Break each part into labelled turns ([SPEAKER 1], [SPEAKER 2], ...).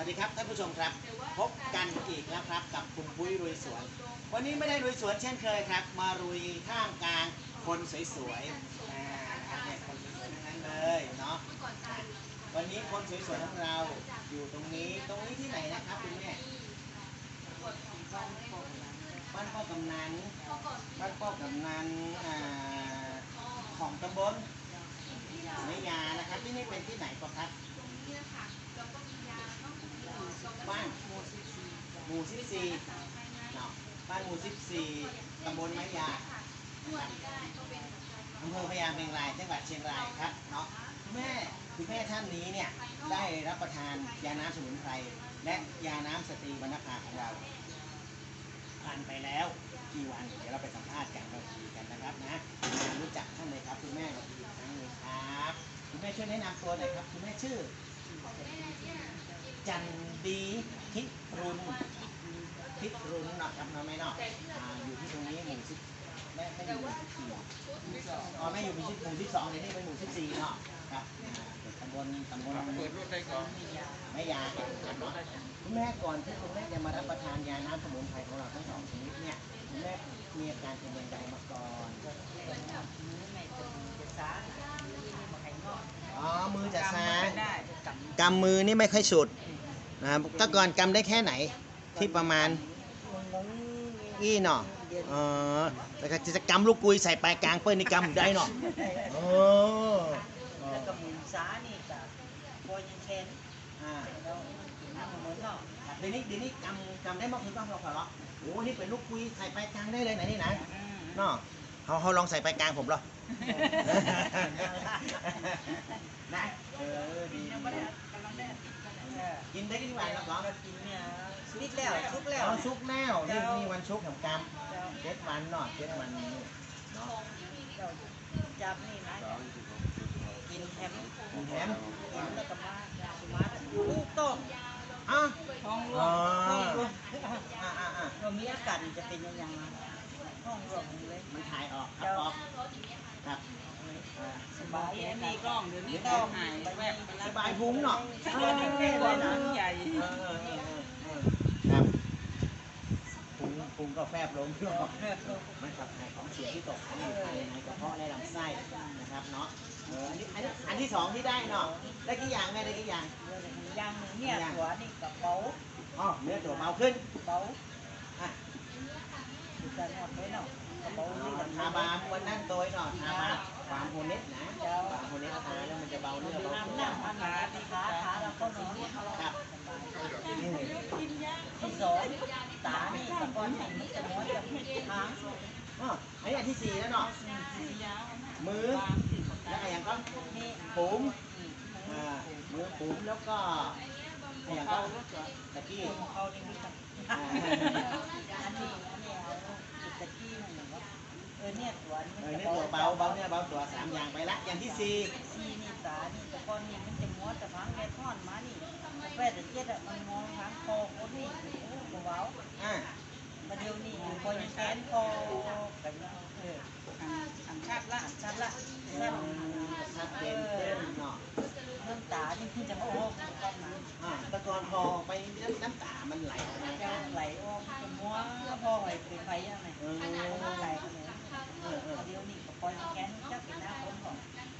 [SPEAKER 1] วัสดีครับท่านผู้ชมครับ พบกันอีกแล้วครับ กับคุณปุ้ยรุยสวน วันนี้ไม่ได้รุยสวนเช่นเคยครับ มารุยท่ามกลางคนสวยๆอ่านะครับเนี่ยคนสวยๆทั้งนั้นเลยเนาะวันนี้คนสวยๆของเราอยู่ตรงนี้ตรงนี้ที่ไหนนะครับคุณแม่บ้านพ่อกำนันบ้านพ่อกำนันของตำบลไม่ยานะครับที่นี่เป็นที่ไหนก็ครับ บ้านห มู่สิบสี่เนาะบ้านหมู่สิบสี่ตำบลไม้ยาอำเภอพญาเมงรายจังหวัดเชียงรายครับเนาะคุณแม่คุณแม่ท่านนี้เนี่ยได้รับประทานยาน้ำสมุนไพรและยาน้ำสตรีวรรณภาของเราผ่านไปแล้วกี่วันเดี๋ยวเราไปสัมภาษณ์กันเราคุยกันนะครับนะรู้จักท่านเลยครับคุณแม่เราอีกครั้งหนึงครับคุณแม่ช่วยแนะนำตัวหน่อยครับคุณแม่ชื่อจันดีทิรุณ ทิรุณเนาะครับนะแม่นะอ่าอยู่ที่ตรงนี้หมู่สิบแม่ไม่อยู่หมู่สิบสี่อ๋อแม่อยู่หมู่สิบหมู่สิบสองเดี๋ยวนี้เป็นหมู่สิบสี่เนาะครับอ่าตำบลตำบล
[SPEAKER 2] เปิดรถได้ก่อน
[SPEAKER 1] ไม่ยาเนาะคุณแม่ก่อนที่คุณแม่จะมารับประทานยาน้ำสมุนไพรของเราทั้งสองชนิดเนี่ยคุณแม่มีอาการเป็นยังไงมาก่อนอ๋อมือจะซางกำมือนี่ไม่ค่อยสุดนะครับแต่ก่อนกำได้แค่ไหน ที่ประมาณอี้เนาะเออแต่ก็จะกำลูกกุยใส่ปลายกลางเปิ้ลนี่กำได้เนาะโอ้
[SPEAKER 3] แล้วก็หมุนซ้านี่กับโบยินเชน
[SPEAKER 1] อ่า
[SPEAKER 3] แล้วน้ำเหมือนเนาะ
[SPEAKER 1] เดี๋ยวนี้เดี๋ยวนี้กำกำได้มากขึ้นบ้างเราขอร้องโอ้นี่เป็นลูกกุยใส่ปลายกลางได้เลยนะนี่นะเนาะเขาเขาลองใส่ปลายกลางผมเหรอนะเออดี
[SPEAKER 3] ยังไม่ได้ กำลังได้
[SPEAKER 1] กินได้กี่วันแล้วเหรอ
[SPEAKER 3] ก็กินเนี่ยนิดแล้วชุกแล้ว
[SPEAKER 1] เอาชุกแนวนี่นี่วันชุกของกรรม
[SPEAKER 3] เจ้า
[SPEAKER 1] เจ็ดวันเนาะเจ็ดวันนี่เนาะ
[SPEAKER 3] เจ้าจับนี่นะกินแฮม
[SPEAKER 1] คุณแถม
[SPEAKER 3] กินแล้วก็มาสุมาลูกต้ม
[SPEAKER 1] อ้าว
[SPEAKER 3] ท้องรว
[SPEAKER 1] อ๋อ
[SPEAKER 3] มท้องรวม
[SPEAKER 1] อ่าอ่าอ่า
[SPEAKER 3] เรามีอาการจะเป็นยังไงท้องรวมเลย
[SPEAKER 1] มันถ่ายออกครับออกครับอ่า
[SPEAKER 3] สบายมีกล้องเดี๋ยวนี้ก็หายแวบไป
[SPEAKER 1] สบายพุ้งเนาะ
[SPEAKER 3] เออนี่แม่เลยนะใหญ่
[SPEAKER 1] ครับพุงพุงก็แฟบลงเนาะมันขับถ่ายของเสียที่ตกค้างอยู่ภายในกระเพาะและลำไส้นะครับเนาะเอออันนี้อันนี้อันที่สองที่ได้เนาะได้กี่อย่างแม่ได้กี่อย่าง
[SPEAKER 3] ย่างเนี่ยหัวนี่กระเป๋า
[SPEAKER 1] อ๋อเนื้อตัวเบาขึ้น
[SPEAKER 3] กระเป๋า
[SPEAKER 1] อะ
[SPEAKER 3] จะนอดไว้เนาะกระเป๋านี่
[SPEAKER 1] อ๋อทาบามวันนั้นโดยเนาะทาบามามโฮเน็ตนะความโฮเน็ตทาแล้วมันจะเบาเนื้อเบา
[SPEAKER 3] น้ำ
[SPEAKER 1] ตัว
[SPEAKER 3] น้ำมันขาขาขาแล้วก็นอน
[SPEAKER 1] ครับ
[SPEAKER 3] ที่สองตานี่ตะกอนเห็นจะม้วนจะหาง
[SPEAKER 1] อ๋ออันนี้อันที่สี่แล้วเนาะมือแล้วอะไรอย่างก็
[SPEAKER 3] นี่
[SPEAKER 1] ปุ๋มอ่ามือปุ๋มแล้วก็อะไรอย่างก็ตะกี้
[SPEAKER 3] อันนี้อันนี้เอาตะกี้มันเหมือนว่า เออเนี่ยตัวนี้
[SPEAKER 1] เออเนื้อตัวเบาเบาเนื้อเบาตัวสามอย่างไปละอย่างที่สี่
[SPEAKER 3] ซีนี่ตานี่ตะกอนนี่มันจะม้วนจะพังแกท่อนมานี่แปดแต่เจ็ดอะมันมองทางคอคนนี่โอ้เบา
[SPEAKER 1] อ่า
[SPEAKER 3] มาเดี๋ยวนี้อยู่คอยแขนคอกันเออหันชัดละหันชัดละ
[SPEAKER 1] เอ
[SPEAKER 3] แซ่บ
[SPEAKER 1] อชัดเจนเต้นเนาะ
[SPEAKER 3] เรื่องตานี่คือจะโอ้ก็มา
[SPEAKER 1] อ่าแตะกอนพอไปน้ำตามันไหลออกมา
[SPEAKER 3] จะไหลออกเป็นมัวพ่อไหวเป็นไฟยังไง
[SPEAKER 1] เออ
[SPEAKER 3] ไหล กันเลยเดี๋ยวนี้ก็ปล่อยแขนจะเป็นหน้าคนก่อน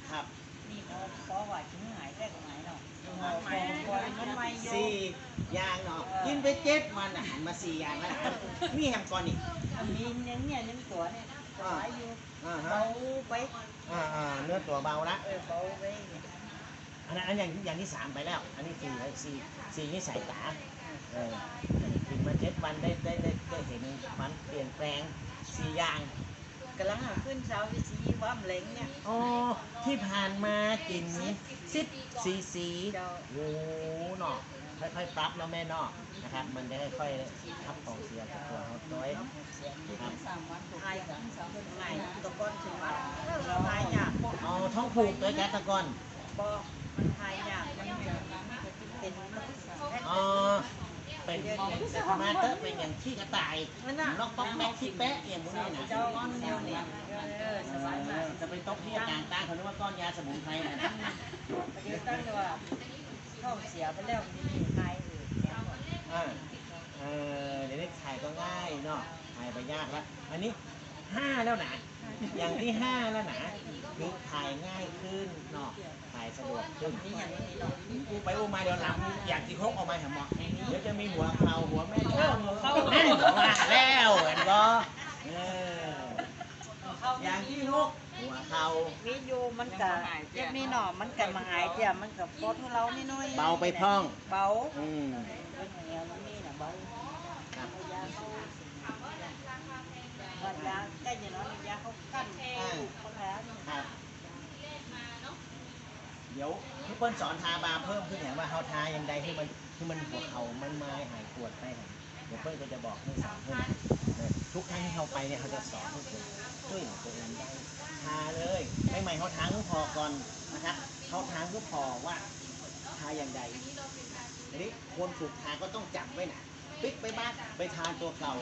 [SPEAKER 1] ครับ
[SPEAKER 3] นี่พอพอว่าชิ้นหายได้ก็หายเนาะหายไปปล่อยมันไม่โย
[SPEAKER 1] สี่อย่างเนาะกินไปเจ็ดวันอะหันมาสี่อย่างแล้วนี่แฮมก่อนอีก
[SPEAKER 3] มียังเนี่ยยังตัวเนี่ยสบายอยู่
[SPEAKER 1] อ่าฮะ
[SPEAKER 3] เบาไป
[SPEAKER 1] อ่าอ่าเนื้อตัวเบาละ
[SPEAKER 3] เออเบาไป
[SPEAKER 1] อันนั้นอันอย่างอย่างที่สามไปแล้ว อันนี้สี่แล้วสี่สี่นี่สายตาเออกินมาเจ็ดวันได้ได้ได้ได้เห็นมันเปลี่ยนแปลงสี่อย่าง
[SPEAKER 3] กำลังขึ้นเช้าวิซีว่ามเล้งเนี่ย
[SPEAKER 1] อ๋อที่ผ่านมากินสิบซีซี
[SPEAKER 3] เจ้า
[SPEAKER 1] โอ้เนาะค่อยๆปรับแล้วแม่เนาะนะครับ มันจะค่อยๆทับของเสียจากตัวเขาน้อย
[SPEAKER 3] สามวันไทยกันสามวันไทยตะกอนถึงว่าเราไทยยาก
[SPEAKER 1] เอาท้องผูกด้วยแกตะกอน
[SPEAKER 3] บอกมันไทยยากมันเป็นแพ็ค
[SPEAKER 1] อ๋อ เป็นมาเตอร์เป็นอย่างขี้กระต่าย
[SPEAKER 3] มันน่ะ
[SPEAKER 1] นอกป๊อกแป๊กขี้แป๊ะอย่างพวกนี้นะ
[SPEAKER 3] เจ้าก้อนเดียวเนี่ยเออสบายมาก
[SPEAKER 1] จะไปตกที่กลางตาเขาเรียกว่าก้อนยาสมุนไพรนะ
[SPEAKER 3] เดี๋ยวตั้งแต่ว่าท้องเสียไปแล้วมันมีไทย
[SPEAKER 1] อ่าเออเดี๋ยวนี้ถ่ายก็ง่ายเนาะถ่ายไปยากแล้วอันนี้ ห้าแล้วนะอย่างที่ห้าแล้วนะคือถ่ายง่ายขึ้นเนาะถ่ายสะดวกขึ้น
[SPEAKER 3] นี่อย่างนี้เนาะ
[SPEAKER 1] กูไปอูมาเดี๋ยวหลังอยากที่ครกออกมาแถมหมอเดี๋ยวจะมีหัวเข่าหัวแม่เออหัวเข่านั่นว่าแล้วเห็นบ่เอออย่างที่ลูกหัวเข่า
[SPEAKER 3] วิอยู่มันกะเจ็บนี่เนาะมันกะมาหายเจ้ามันกะปวดให้เรานี่น้อย
[SPEAKER 1] เบาไปพร่อง
[SPEAKER 3] เบา
[SPEAKER 1] อืม
[SPEAKER 3] เป็นอย่างเงี้ยมันนี่น่ะเบา
[SPEAKER 1] ครับ
[SPEAKER 3] เอายาเขาวันยาใกล้จะนอนยาเขากั้นเขาแพ้
[SPEAKER 1] ครับเดี๋ยวพี่ เปิ้ลสอนทาบาเพิ่มขึ้นอย่างว่าเขาทาอย่างใดให้มันให้มันหัวเข่ามันไม้หายปวดไปเดี๋ยวเปิ้ลก็จะบอกให้สอนเพิ่ออทุกครั้งที่เขาไปเนี่ยเขาจะสอนให้ผมช่วยเหลือตัวเองได้ทาเลยไม่ใหม่เขาทางก็พอก่อนนะครับเขาทางก็พอว่าทาอย่างใดทีนี้คนถูกทาก็ต้องจับไว้นะปิ๊กไปบ้านไปทานตัวเก่า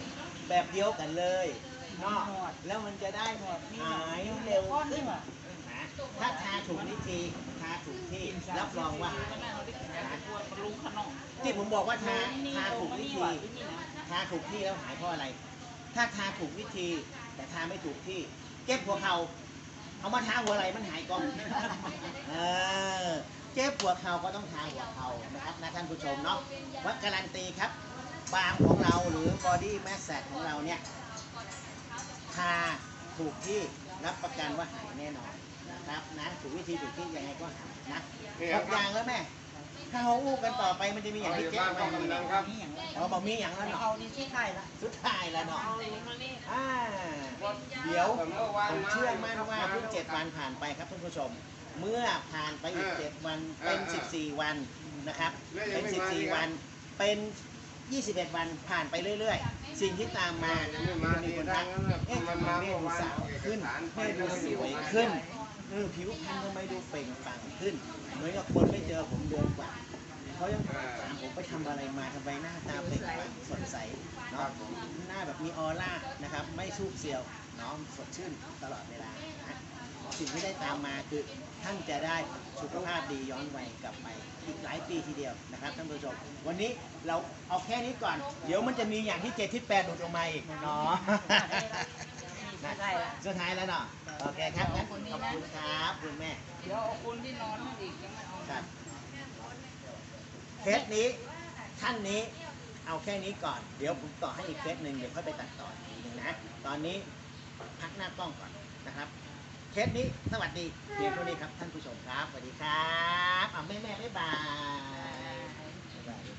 [SPEAKER 1] แบบเดียวกันเลยเนาะแล้วมันจะได้หายเร็วขึ้น ถ้าทาถูกวิธีทาถูกที่รับรองว่าหายนะที่ผมบอกว่าทาทาถูกวิธีทาถูกที่แล้วหายเพราะอะไร ถ้าทาถูกวิธี แต่ทาไม่ถูกที่เก็บหัวเข่าเอามาทาหัวไหล่มันหายก่อนเออเจ็บหัวเข่าก็ต้องทาหัวเข่านะครับนะท่านผู้ชมเนาะวัดการันตีครับบางของเราหรือบอดี้แมสแซของเราเนี่ยทาถูกที่ รับประกันว่าหายแน่นอนนะครับนะถูกวิธีถูกที่ยังไงก็หายนะหกอย่างแล้วแม่ถ้าเขาอู้กันต่อไปมันจะมีอย่างที่เจ๊ไหม
[SPEAKER 3] นี่อย่าง
[SPEAKER 1] เราบอกมีอย่างแล้วเนาะ
[SPEAKER 3] เอานี่ที่ใกล้ละ
[SPEAKER 1] สุดท้ายแล้วเนาะอ่าเดี๋ยวผมเชื่อมั่นว่าเพิ่งเจ็ดวันผ่านไปครับท่านผู้ชม เมื่อผ่านไปอีกเจ็ดวันเป็น14วันนะครับ เป็น14วันเป็น 21 วันผ่านไปเรื่อยๆ สิ่งที่ตามมาจะมีคนทักเอ๊ะทำไมแม่ดูสาวขึ้นแม่ดูสวยขึ้นเออผิวพรรณทำไมดูเปล่งปลั่งขึ้น เหมือนกับคนไม่เจอผมเดือนกว่าเขายังถามผมไปทำอะไรมาทำไมหน้าตาเปล่งปลั่งสดใสเนาะหน้าแบบมีออร่านะครับ ไม่สูบเซียวเนาะสดชื่นตลอดเวลานะ สิ่งที่ได้ตามมาคือท่านจะได้สุขภาพดีย้อนวัยกลับไปอีกหลายปีทีเดียวนะครับท่านผู้ชม วันนี้เราเอาแค่นี้ก่อน เดี๋ยวมันจะมีอย่างที่เจ็ดที่แปดหลุดออกมาอีกเนาะ
[SPEAKER 3] ที่ใกล้ละ
[SPEAKER 1] สุดท้ายแล้วเนาะโอเคครับงั้นขอบคุณครับคุณแม่
[SPEAKER 2] เดี๋ยวเอาคนที่นอนนั่นอีกยังไม่เอา
[SPEAKER 1] ครับเคสนี้ท่านนี้เอาแค่นี้ก่อน เดี๋ยวผมต่อให้อีกเคสหนึ่งเดี๋ยวค่อยไปตัดต่ออีกทีหนึงนะ ตอนนี้พักหน้ากล้องก่อนนะครับเค ทสนี้สวัสดีเพียงเท่านี้ครับท่านผู้ชมครับสวัสดีครับอะแม่แม่บ๊าบ๊ายบาย